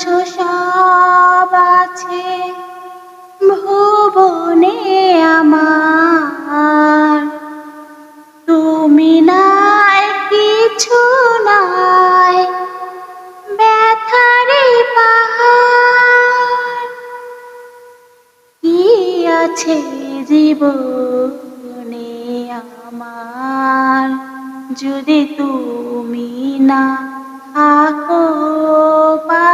আছো সব আছে। ভুবনে আমার। তুমি নাই, কিছু নাই। ব্যথারে পাহাড়। কি আছে জীবনে আমার? যদি তুমি না থাকো।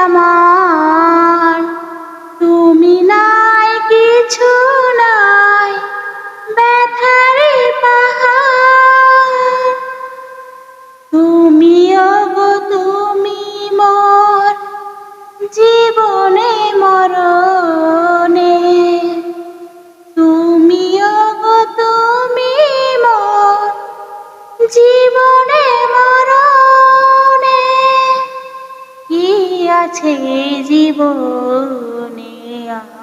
আমার। তুমি নাই কিছু নাই ব্যথারে পাহাড়। তুমি গো তুমি মোর জীবনে মোর জীবনে আছে জীবনে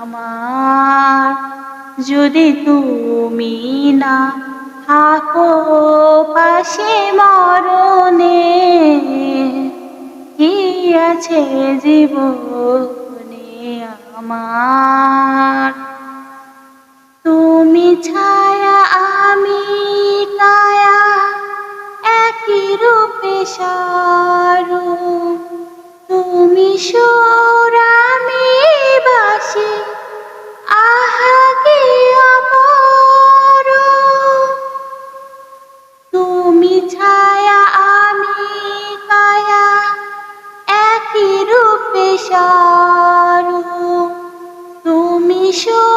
আমার। যদি তুমি না থাকো পাশে মরণে, কি আছে জীবনে আমার? তুমি ছায়া তুমি সুর বাসি আহা কি অপরূপ তুমি ছায়া আমি তুমি সুর